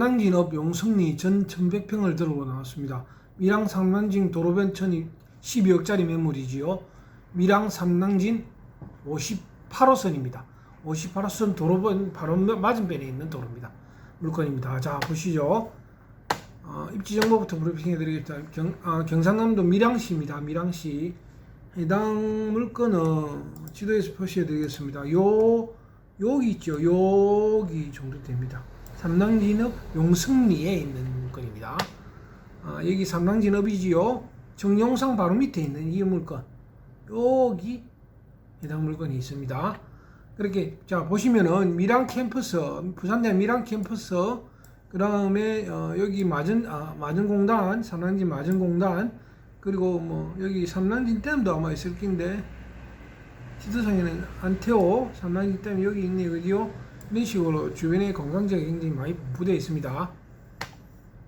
삼랑진업 용성리 전 1100평을 들고 나왔습니다. 밀양 삼랑진 도로변 천이 12억짜리 매물이지요. 밀양 삼랑진 58호선입니다. 58호선 도로변 바로 맞은편에 있는 도로입니다. 물건입니다. 자 보시죠. 어, 입지 정보부터 브리핑해 드리겠습니다. 경, 아, 경상남도 밀양시입니다. 밀양시 해당 물건은 지도에서 표시해 드리겠습니다. 요 여기 있죠. 여기 정도 됩니다. 삼랑진업 용승리에 있는 물건입니다. 아, 여기 삼랑진업이지요. 정용상 바로 밑에 있는 이 물건. 여기 해당 물건이 있습니다. 그렇게 자 보시면은 밀양 캠퍼스 부산대 밀양 캠퍼스 그 다음에 어, 여기 마전 아, 마전공단 삼랑진 마전공단 그리고 뭐 여기 삼랑진 댐도 아마 있을 낀데 지도상에는 안태호 삼랑진 댐 여기 있네 그죠 이런 식으로 주변에 관광지가 굉장히 많이 분포되어 있습니다.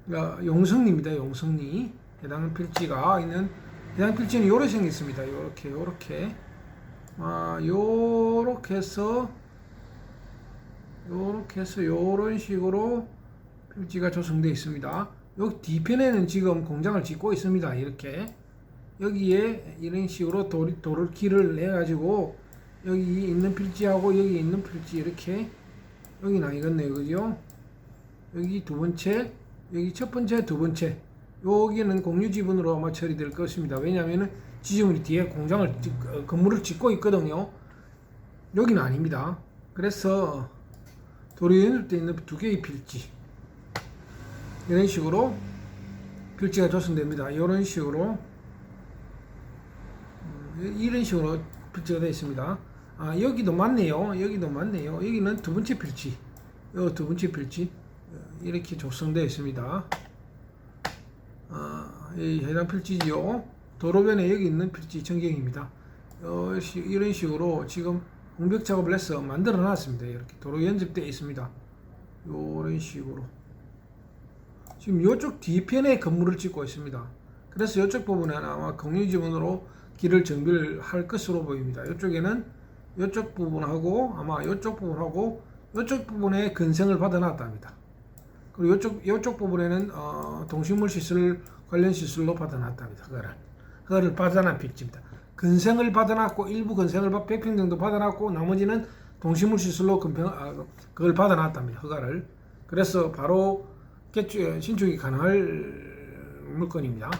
그러니까 용성리입니다 용성리. 해당 필지가 있는 해당 필지는 요렇게 생겼습니다. 요렇게 요렇게. 아 요렇게 해서 요렇게 해서 요런 식으로 필지가 조성되어 있습니다. 여기 뒤편에는 지금 공장을 짓고 있습니다. 이렇게. 여기에 이런 식으로 돌, 돌을 길을 내 가지고 여기 있는 필지하고 여기 있는 필지 이렇게 여기 나이겠네요. 그죠? 여기 두 번째, 여기 첫 번째, 두 번째. 여기는 공유 지분으로 아마 처리될 것입니다. 왜냐하면 지주물이 뒤에 공장을 짓, 어, 건물을 짓고 있거든요. 여기는 아닙니다. 그래서 도로 연결되어 있는 두 개의 필지 이런 식으로 필지가 조성됩니다. 이런 식으로 음, 이런 식으로 필지가 되어 있습니다. 아 여기도 맞네요. 여기도 맞네요. 여기는 두 번째 필지, 요 두 번째 필지 어, 이렇게 조성되어 있습니다. 아, 이 해당 필지지요. 도로변에 여기 있는 필지 전경입니다. 어, 시- 이런 식으로 지금 공벽 작업을 해서 만들어 놨습니다. 이렇게 도로 연접되어 있습니다. 이런 식으로. 지금 이쪽 뒤편에 건물을 짓고 있습니다. 그래서 이쪽 부분에는 아마 공유지분으로 길을 정비를 할 것으로 보입니다. 이쪽에는 이쪽 부분하고 아마 이쪽 부분하고 이쪽 부분에 근생을 받아놨답니다. 그리고 이쪽 이쪽 부분에는 어, 동식물 시설 관련 시설로 받아놨답니다. 그거를 그거를 받아놨 필지입니다. 근생을 받아놨고 일부 근생을 100평 정도 받아놨고 나머지는 동식물 시설로 근평 아, 그걸 받아놨답니다. 허가를 그래서 바로 개축 신축이 가능할 물건입니다.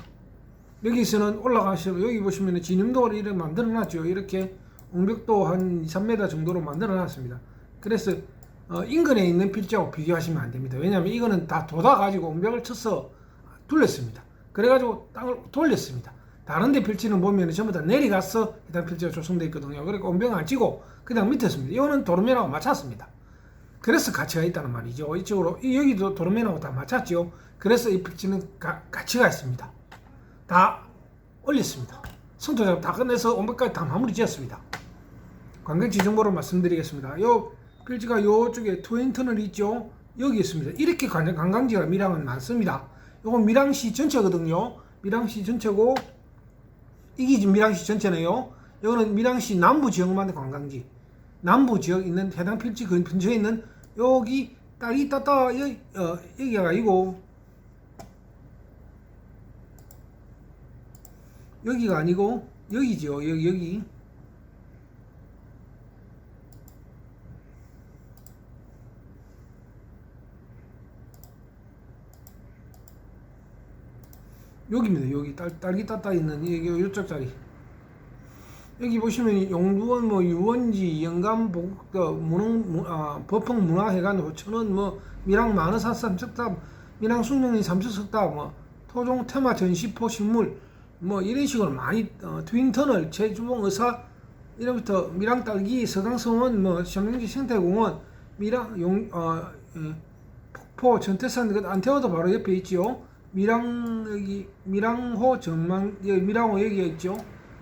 여기서는 올라가시면 여기 보시면 진흥도를 이렇게 만들어놨죠. 이렇게 옹벽도 한 2, 3m 정도로 만들어 놨습니다. 그래서 어, 인근에 있는 필지하고 비교하시면 안 됩니다. 왜냐하면 이거는 다 돋아가지고 옹벽을 쳐서 둘렸습니다. 그래가지고 땅을 돌렸습니다. 다른 데 필지는 보면 전부 다 내려가서 해당 필지가 조성되어 있거든요. 그러니까 옹벽을 안 치고 그냥 밑에 습니다 이거는 도로면하고 맞췄습니다. 그래서 가치가 있다는 말이죠. 이쪽으로 이- 여기도 도로면하고 다 맞췄죠. 그래서 이 필지는 가, 가치가 있습니다. 다 올렸습니다. 선도 작업 다 끝내서 옹벽까지 다 마무리 지었습니다. 관광지 정보를 말씀드리겠습니다. 요 필지가 요쪽에 트윈터널 있죠. 여기 있습니다. 이렇게 관- 관광지가 밀양은 많습니다. 요건 밀양시 전체거든요. 밀양시 전체고 이게 밀양시 전체네요. 이거는 밀양시 남부 지역만 관광지. 남부 지역 있는 해당 필지 근- 근처에 있는 여기 딸이 따따 여기 어, 여기가 아니고 여기가 아니고 여기지요. 여기 여기 여기입니다. 여기 딸, 딸기 따따 있는 여기 요쪽 자리. 여기 보시면 용두원 뭐 유원지 영감 보국도 문흥 문- 아, 법흥 문화회관 호천원 뭐 밀양 만화산삼 석탑 밀양 숭명리 삼척석탑 뭐 토종 테마 전시포 식물 뭐 이런 식으로 많이 어, 트윈터널 제주봉 의사 이름부터 밀양 딸기 서강성원 뭐 삼명지 생태공원 밀양 용 어, 예, 폭포 전태산 그 안태호도 바로 옆에 있지요. 밀양 여기 밀양호 전망 여기 밀양호 여기가 있죠.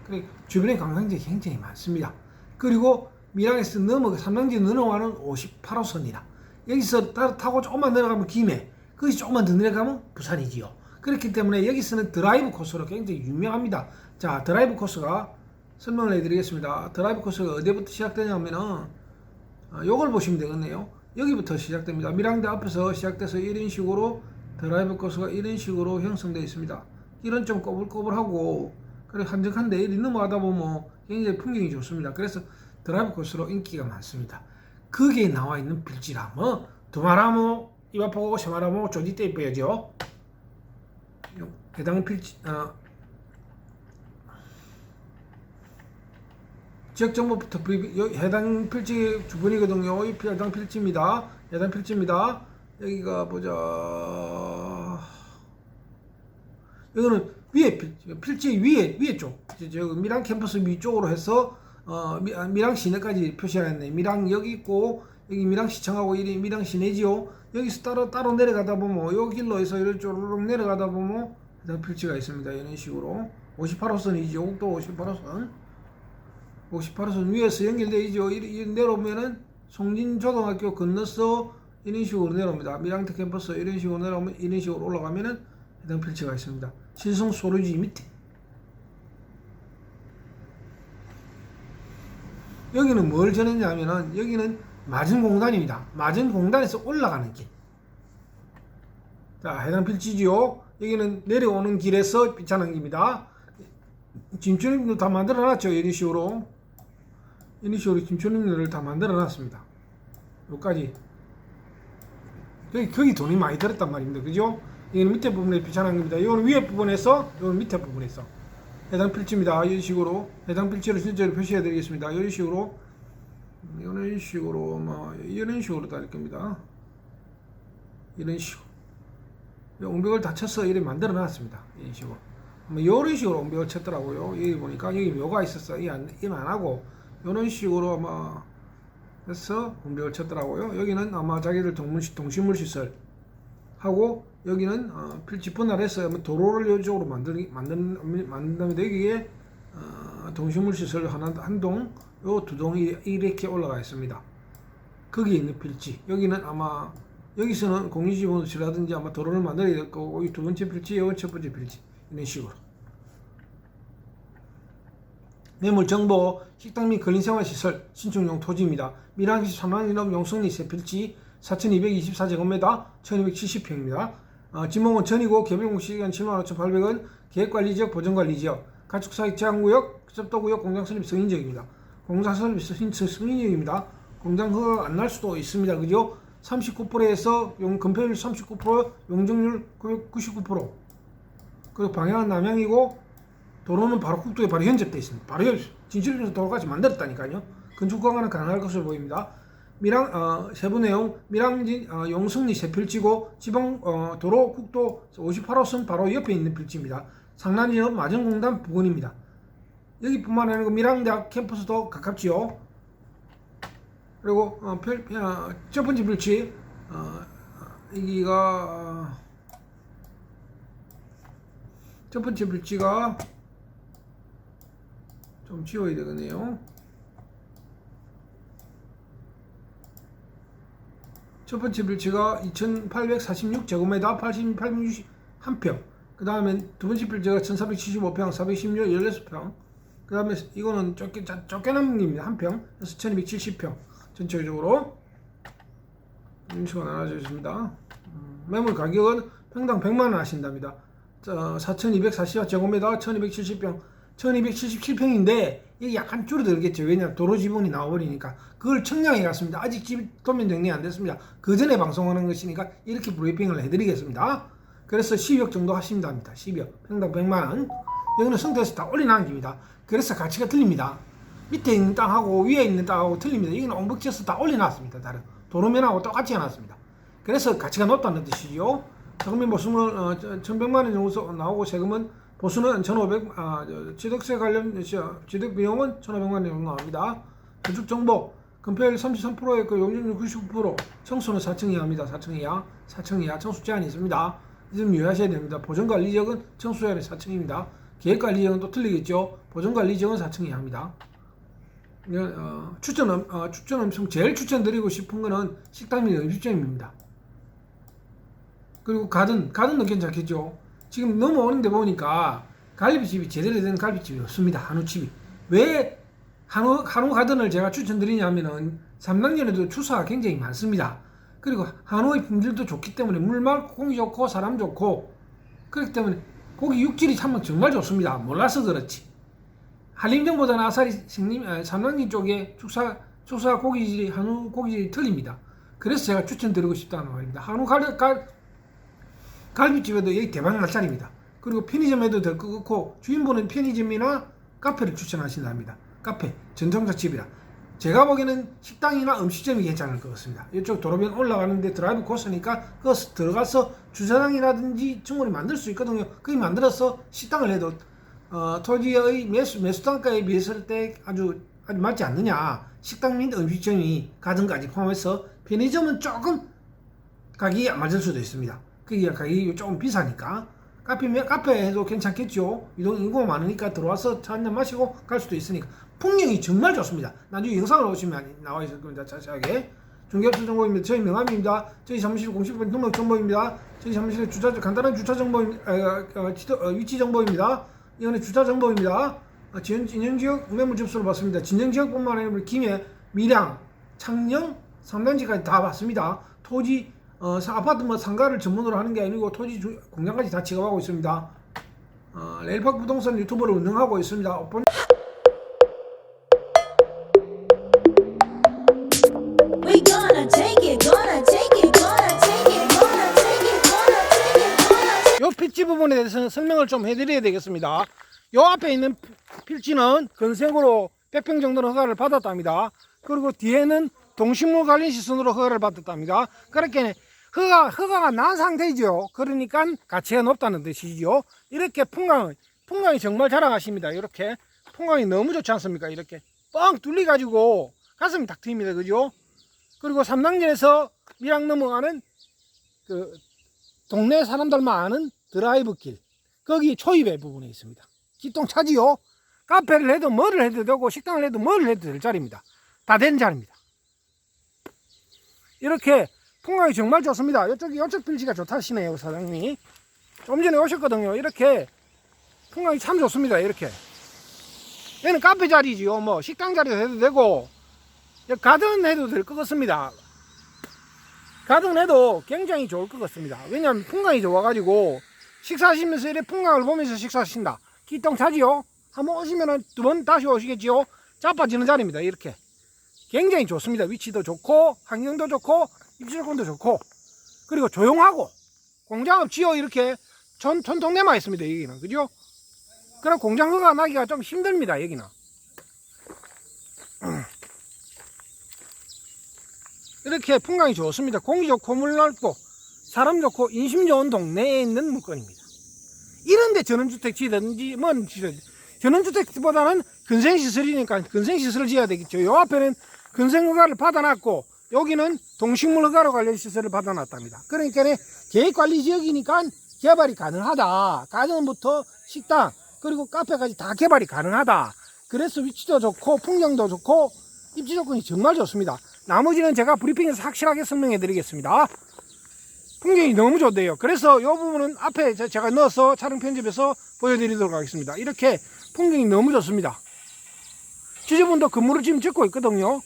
그래 주변에 관광지가 굉장히 많습니다. 그리고 밀양에서 넘어 삼랑지 넘어가는 58호선이라 여기서 따, 타고 조금만 내려가면 김해 거기서 조금만 더 내려가면 부산이지요. 그렇기 때문에 여기서는 드라이브 코스로 굉장히 유명합니다. 자 드라이브 코스가 설명을 해드리겠습니다. 드라이브 코스가 어디부터 시작되냐면은 아, 요걸 보시면 되겠네요. 여기부터 시작됩니다. 밀항대 앞에서 시작돼서 이런 식으로 드라이브 코스가 이런 식으로 형성되어 있습니다. 이런 좀 꼬불꼬불하고 그래 한적한데 이리 넘어가다 보면 굉장히 풍경이 좋습니다. 그래서 드라이브 코스로 인기가 많습니다. 거기에 나와 있는 빌지라면 두마라모 이바포고 세마라모 조지 때 빼야죠. 해당 필지 어, 지역 정보부터 브리핑 여- 해당 필지 주변이거든요. 이 해당 필지입니다. 해당 필지입니다. 여기가 보자. 이거는 위에 필지, 위에 위에 쪽. 저, 저 미랑 캠퍼스 위쪽으로 해서 어 미, 아, 미랑 시내까지 표시해놨네. 미랑 여기 있고 여기 미랑 시청하고 이 미랑 시내지요. 여기서 따로 따로 내려가다 보면 요 길로 해서 이런 쪽으로 내려가다 보면 필지가 있습니다. 이런 식으로 58호선이죠. 국도 58호선. 58호선 위에서 연결돼 있죠. 이, 이 내려오면은 송진초등학교 건너서 이런 식으로 내려옵니다. 미랑대 캠퍼스 이런 식으로 내려오면 이런 식으로 올라가면은 해당 필지가 있습니다. 신성 소리지 밑에. 여기는 뭘 전했냐면은 여기는 맞은 공단입니다. 맞은 공단에서 올라가는 길. 자, 해당 필지지요. 여기는 내려오는 길에서 비찬한 길입니다. 짐처림도 다 만들어 놨죠. 이런 식으로 짐처림들을 다 만들어 놨습니다. 여기까지. 여기, 거기 돈이 많이 들었단 말입니다. 그죠? 이거는 밑에 부분에 비찬한 겁니다. 이거는 위에 부분에서, 이거는 밑에 부분에서. 해당 필지입니다. 이런 식으로. 해당 필지를 실제로 표시해 드리겠습니다. 이런 식으로. 이런 식으로, 뭐, 이런 식으로 다닐 겁니다. 이런 식으로. 옹벽을 다 쳐서 이렇게 만들어 놨습니다. 이런 식으로. 뭐 이런 식으로 옹벽을 쳤더라고요. 여기 보니까 여기 묘가 있었어. 이안 안 하고 이런 식으로 아마 해서 옹벽을 쳤더라고요. 여기는 아마 자기들 동물 동식물 시설 하고 여기는 어, 필지 분할해서 아마 도로를 이쪽으로 만들 만든 만든다면 여기에 어, 동식물 시설 하나 한동 요 두 동이 이렇게 올라가 있습니다. 거기에 있는 필지 여기는 아마 여기서는 공유지원실라든지 아마 도로를 만들어야 될 거고 이 두 번째 필지, 여기 첫 번째 필지 이런 식으로 매물 정보, 식당 및 근린 생활시설 신청용 토지입니다. 밀항시 삼만인업 용성리 세 필지 4,224제곱미터 1,270평입니다. 어, 지목은 전이고 개별공시간 75,800원 계획관리지역 보전관리지역 가축사익 제한구역 섭도구역 공장 설립 승인지역입니다. 공장 설립 승인, 승인지역입니다. 공장 허가 안 날 수도 있습니다. 그죠? 39%에서 용, 건폐율 39%, 용적률 99%. 그리고 방향은 남향이고 도로는 바로 국도에 바로 현접돼 있습니다. 바로 진출에서 도로까지 만들었다니까요. 건축 허가는 가능할 것으로 보입니다. 밀항 어, 세부 내용 밀항진 어, 용성리 세 필지고 지방 어, 도로 국도 58호선 바로 옆에 있는 필지입니다. 상란지역 마전공단 부근입니다. 여기뿐만 아니고 밀항대학 캠퍼스도 가깝지요. 그리고 어, 펼, 어, 첫 번째 필지 어, 여기가 어, 첫 번째 필지가 좀 지워야 되겠네요. 첫 번째 필지가 2,846제곱미터 8,861평. 그 다음에 두 번째 필지가 1,475평, 416, 16평. 그 다음에 이거는 쫓겨, 쫓겨남입니다. 한 평. 그래서 1,270평. 전체적으로. 식으로 나눠져 있습니다. 음, 매물 가격은 평당 100만원 하신답니다. 4,240제곱미터 1,270평. 1277평인데 이게 약간 줄어들겠죠. 왜냐하면 도로 지분이 나와버리니까 그걸 청량해 갔습니다. 아직 집 도면 정리 안 됐습니다. 그 전에 방송하는 것이니까 이렇게 브리핑을 해드리겠습니다. 그래서 10억 정도 하시면 됩니다. 10억 평당 100만 원. 여기는 성대에서 다 올려놓은 집니다. 그래서 가치가 틀립니다. 밑에 있는 땅하고 위에 있는 땅하고 틀립니다. 여기는 옹벽지에서 다 올려놨습니다. 다른 도로면하고 똑같이 해놨습니다. 그래서 가치가 높다는 뜻이죠. 세금이 보수는 어, 1,100만 원 정도 나오고 세금은 보수는 1,500, 아, 저, 취득세 관련, 저, 취득 비용은 1,500만 원 정도 나옵니다. 건축 정보, 건폐율 33%에 그 용적률 99%, 청수는 4층 이하입니다. 4층 이하, 4층 이하, 청수 제한이 있습니다. 이좀 유의하셔야 됩니다. 보존관리 지역은 청수 제한이 4층입니다. 계획관리 지역은 또 틀리겠죠. 보존관리 지역은 4층 이하입니다. 이건, 어, 추천, 음- 어, 추천 음식, 제일 추천드리고 싶은 거는 식당 및 음식점입니다. 그리고 가든, 가든도 괜찮겠죠. 지금 넘어오는데 보니까 갈비집이 제대로 된 갈비집이 없습니다. 한우집이. 왜 한우, 한우 가든을 제가 추천드리냐면은 삼당면에도 추수가 굉장히 많습니다. 그리고 한우의 품질도 좋기 때문에 물 맑고 공기 좋고 사람 좋고 그렇기 때문에 고기 육질이 참 정말 좋습니다. 몰라서 그렇지. 한림정보다는 아사리 생림 아, 삼당리 쪽에 축사 축사 고기질이 한우 고기질이 틀립니다. 그래서 제가 추천드리고 싶다는 말입니다. 한우 갈, 갈 갈비집에도 여기 날 자리입니다. 그리고 편의점에도 될 것 같고 주인분은 편의점이나 카페를 추천하신답니다. 카페 전통자 집이라. 제가 보기에는 식당이나 음식점이 괜찮을 것 같습니다. 이쪽 도로변 올라가는데 드라이브 코스니까 그 들어가서 주차장이라든지 충분히 만들 수 있거든요. 거기 만들어서 식당을 해도 어, 토지의 매수 매수 단가에 비했을 때 아주 아주 맞지 않느냐. 식당 및 음식점이 가든까지 포함해서 편의점은 조금 가격이 안 맞을 수도 있습니다. 그게 가격이 조금 비싸니까 카페 카페에도 괜찮겠죠. 이동 인구가 많으니까 들어와서 차 한잔 마시고 갈 수도 있으니까 풍경이 정말 좋습니다. 나중에 영상을 보시면 나와 있을 겁니다. 자세하게 중개업소 정보입니다. 저희 명함입니다. 저희 사무실 공식번 등록 정보입니다. 저희 사무실의 주차 간단한 주차 정보입니다. 어, 어, 어, 위치 정보입니다. 이거는 주차 정보입니다. 어, 진영, 진영 지역 매물 접수를 받습니다. 진영 지역뿐만 아니라 김해, 밀양, 창녕, 삼단지까지 다 받습니다. 토지 어, 사- 아파트 뭐 상가를 전문으로 하는 게 아니고 토지 주, 공장까지 다 취급하고 있습니다. 어, 레일팍 부동산 유튜브를 운영하고 있습니다. take 요 필지 부분에 대해서는 설명을 좀 해드려야 되겠습니다. 요 앞에 있는 필지는 건생으로 100평 정도는 허가를 받았답니다. 그리고 뒤에는 동식물 관련 시설으로 허가를 받았답니다. 그렇게 허가, 허가가 난 상태죠. 그러니까 가치가 높다는 뜻이죠. 이렇게 풍광, 풍광이 정말 자랑하십니다. 이렇게. 풍광이 너무 좋지 않습니까? 이렇게 뻥 뚫려가지고 가슴이 탁 트입니다. 그죠? 그리고 삼당전에서 밀양 넘어가는 그 동네 사람들만 아는 드라이브 길 거기 초입의 부분에 있습니다 기똥차지요 카페를 해도 뭐를 해도 되고 식당을 해도 뭐를 해도 될 자리입니다 다 된 자리입니다 이렇게 풍광이 정말 좋습니다 이쪽 이쪽 빌지가 좋다시네요 사장님이 좀 전에 오셨거든요 이렇게 풍광이 참 좋습니다 이렇게 얘는 카페 자리지요 뭐 식당 자리도 해도 되고 가든 해도 될 것 같습니다 가든 해도 굉장히 좋을 것 같습니다. 왜냐하면 풍광이 좋아가지고 식사하시면서 이렇게 풍광을 보면서 식사하신다. 기똥 차지요. 한번 오시면은 두 번 다시 오시겠지요. 자빠지는 자리입니다. 이렇게 굉장히 좋습니다. 위치도 좋고 환경도 좋고 입지조건도 좋고 그리고 조용하고 공장 없지요. 이렇게 전 전통내만 있습니다. 여기는 그죠? 그럼 공장 허가 나기가 좀 힘듭니다. 여기는. 이렇게 풍광이 좋습니다. 공기 좋고 물 넓고 사람 좋고 인심 좋은 동네에 있는 물건입니다. 이런데 전원주택 지든지 뭔 지든지 전원주택보다는 근생시설이니까 근생시설을 지어야 되겠죠. 요 앞에는 근생허가를 받아놨고 여기는 동식물 허가로 관련 시설을 받아놨답니다. 그러니까 계획관리 지역이니까 개발이 가능하다. 가정부터 식당 그리고 카페까지 다 개발이 가능하다. 그래서 위치도 좋고 풍경도 좋고 입지 조건이 정말 좋습니다. 나머지는 제가 브리핑에서 확실하게 설명해 드리겠습니다. 풍경이 너무 좋대요. 그래서 이 부분은 앞에 제- 제가 넣어서 촬영 편집해서 보여드리도록 하겠습니다. 이렇게 풍경이 너무 좋습니다. 지저분도 건물을 지금 짓고 있거든요.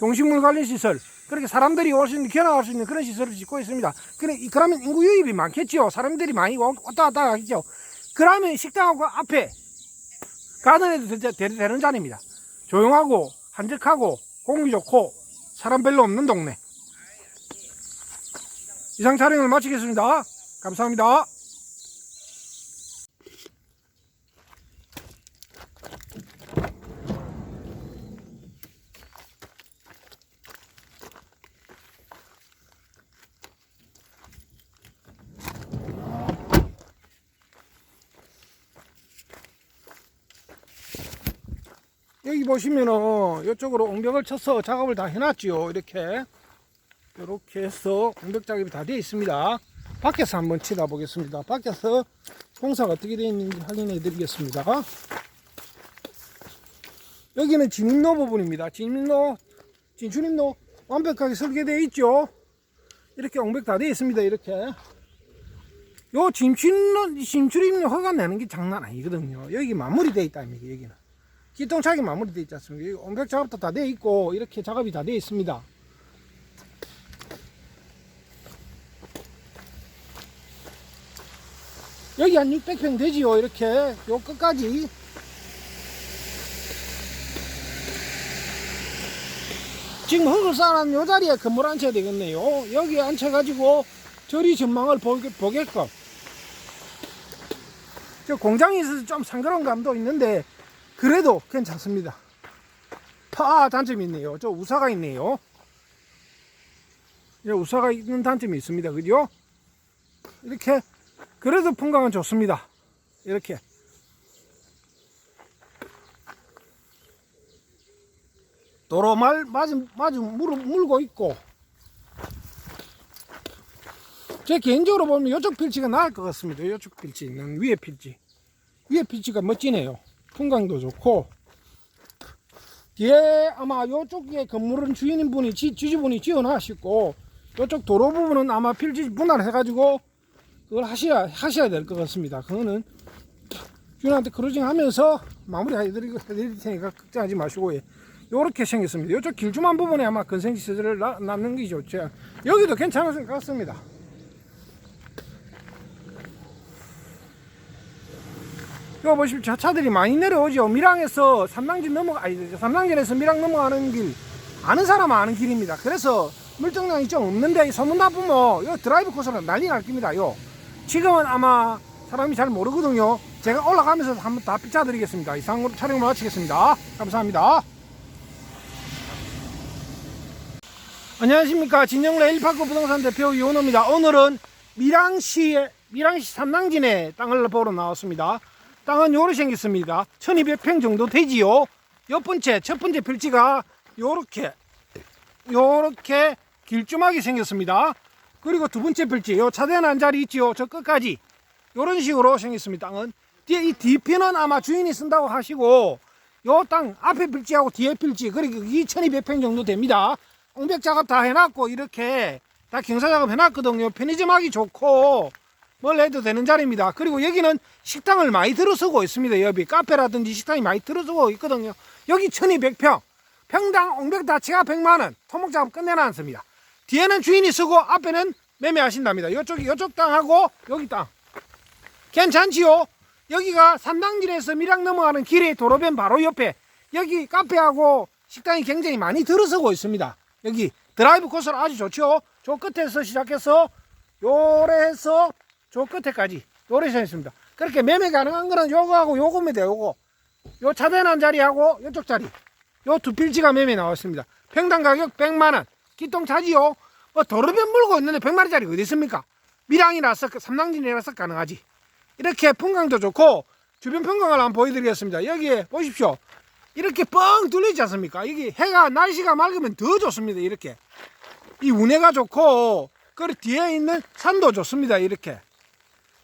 동식물 관련 시설. 그렇게 사람들이 올 수 있는, 견학할 수 있는 그런 시설을 짓고 있습니다. 그래, 이- 그러면 인구 유입이 많겠죠. 사람들이 많이 와- 왔다 갔다 하겠죠. 그러면 식당하고 앞에 가든에도 되는 자리입니다. 조용하고, 한적하고, 공기 좋고, 사람 별로 없는 동네. 이상 촬영을 마치겠습니다. 감사합니다. 여기 보시면은 이쪽으로 옹벽을 쳐서 작업을 다 해놨지요. 이렇게 이렇게 해서 옹벽 작업이 다 되어 있습니다. 밖에서 한번 치다 보겠습니다. 밖에서 공사가 어떻게 되어 있는지 확인해 드리겠습니다. 여기는 진입로 부분입니다. 진입로, 진출입로 완벽하게 설계되어 있죠. 이렇게 옹벽 다 되어 있습니다. 이렇게. 요 진출입로, 허가 내는 게 장난 아니거든요. 여기 마무리되어 있다, 여기는. 기똥차게 마무리되어 있지 않습니까? 온백 작업도 다돼 있고 이렇게 작업이 다돼 있습니다. 여기 한 600평 되지요. 이렇게 요 끝까지 지금 흙을 쌓아놓은 요 자리에 건물 앉혀야 되겠네요. 여기 앉혀가지고 저리 전망을 보게, 보게끔. 저 공장이 있어서 좀 상그러운 감도 있는데 그래도 괜찮습니다. 파 단점이 있네요. 저 우사가 있네요. 예, 우사가 있는 단점이 있습니다. 그죠? 이렇게 그래도 풍광은 좋습니다. 이렇게 도로 말 맞은 맞은 물 물고 있고 제 개인적으로 보면 이쪽 필지가 나을 것 같습니다. 이쪽 필지 있는 위에 필지 위에 필지가 멋지네요. 풍광도 좋고 뒤에 아마 이쪽에 건물은 주인분이 지, 지주분이 지어놨고 이쪽 도로 부분은 아마 필지 분할해가지고 그걸 하셔야 하셔야 될 것 같습니다. 그거는 주인한테 크루징 하면서 마무리 해드릴, 테니까 걱정하지 마시고 예. 요렇게 생겼습니다. 이쪽 길주만 부분에 아마 건생지 세제를 놨는 게 좋죠. 여기도 괜찮을 것 같습니다. 이거 보십시오. 저 차들이 많이 내려오죠. 밀양에서 삼당진 넘어가, 아니, 삼당진에서 밀양 넘어가는 길, 아는 사람은 아는 길입니다. 그래서 물정량이 좀 없는데, 이 소문 나쁘면, 이 드라이브 코스로 난리 날 겁니다. 요. 지금은 아마 사람이 잘 모르거든요. 제가 올라가면서 한번 다 비춰드리겠습니다. 이상으로 촬영을 마치겠습니다. 감사합니다. 안녕하십니까. 진영래 일파크 부동산 대표 이원호입니다. 오늘은 밀양시에, 밀양시 삼당진에 땅을 보러 나왔습니다. 땅은 요렇게 생겼습니다. 1200평 정도 되지요. 첫 번째, 첫 번째 필지가 요렇게, 요렇게 길쭉하게 생겼습니다. 그리고 두 번째 필지, 요 차대한 자리 있지요. 저 끝까지. 요런 식으로 생겼습니다. 땅은. 뒤에 이 뒤편은 아마 주인이 쓴다고 하시고, 요 땅 앞에 필지하고 뒤에 필지, 그리고 2200평 정도 됩니다. 옹백 작업 다 해놨고, 이렇게 다 경사 작업 해놨거든요. 편의점 하기 좋고, 뭘 해도 되는 자리입니다. 그리고 여기는 식당을 많이 들어서고 있습니다. 여기 카페라든지 식당이 많이 들어서고 있거든요. 여기 1200평. 평당 옹백 다치가 100만원. 토목 작업 끝내놨습니다. 뒤에는 주인이 쓰고 앞에는 매매하신답니다. 이쪽이 이쪽 땅하고 여기 땅. 괜찮지요? 여기가 삼당진에서 밀양 넘어가는 길의 도로변 바로 옆에 여기 카페하고 식당이 굉장히 많이 들어서고 있습니다. 여기 드라이브 코스로 아주 좋죠? 저 끝에서 시작해서 요래해서 저 끝에까지 요래서 있습니다. 그렇게 매매 가능한 거는 요거하고 요겁니다. 요거. 요 차대난 자리하고 요쪽 자리. 요 두 필지가 매매 나왔습니다. 평당 가격 100만원. 기똥 차지요? 뭐 도로변 물고 있는데 100만원짜리 어디 있습니까? 밀양이라서, 삼당진이라서 가능하지. 이렇게 풍광도 좋고, 주변 풍광을 한번 보여드리겠습니다. 여기에 보십시오. 이렇게 뻥 뚫리지 않습니까? 여기 해가, 날씨가 맑으면 더 좋습니다. 이렇게. 이 운해가 좋고, 그 뒤에 있는 산도 좋습니다. 이렇게.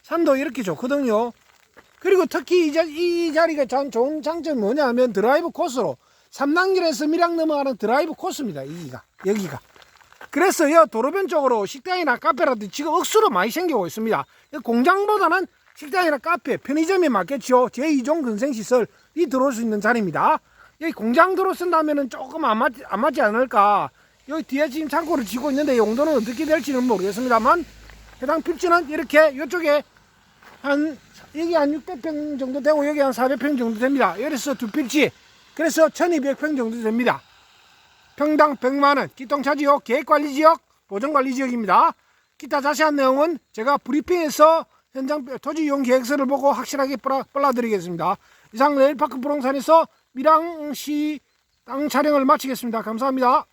산도 이렇게 좋거든요. 그리고 특히 이, 자, 이 자리가 참 좋은 장점이 뭐냐면 드라이브 코스로 삼당길에서 밀양 넘어가는 드라이브 코스입니다. 여기가. 여기가. 그래서 이 도로변 쪽으로 식당이나 카페라든지 지금 억수로 많이 생기고 있습니다. 이 공장보다는 식당이나 카페, 편의점이 맞겠죠. 제2종 근생시설이 들어올 수 있는 자리입니다. 여기 공장 들어선다면 조금 안 맞지, 안 맞지 않을까. 여기 뒤에 지금 창고를 지고 있는데 용도는 어떻게 될지는 모르겠습니다만 해당 필지는 이렇게 이쪽에 한 여기 한 600평 정도 되고 여기 한 400평 정도 됩니다. 여기서 두 필지 그래서 1200평 정도 됩니다. 평당 100만원 기똥차지역 계획관리지역 보전관리지역입니다. 기타 자세한 내용은 제가 브리핑에서 현장 토지 이용 계획서를 보고 확실하게 빨라드리겠습니다. 이상 레일파크 부동산에서 밀양시 땅 촬영을 마치겠습니다. 감사합니다.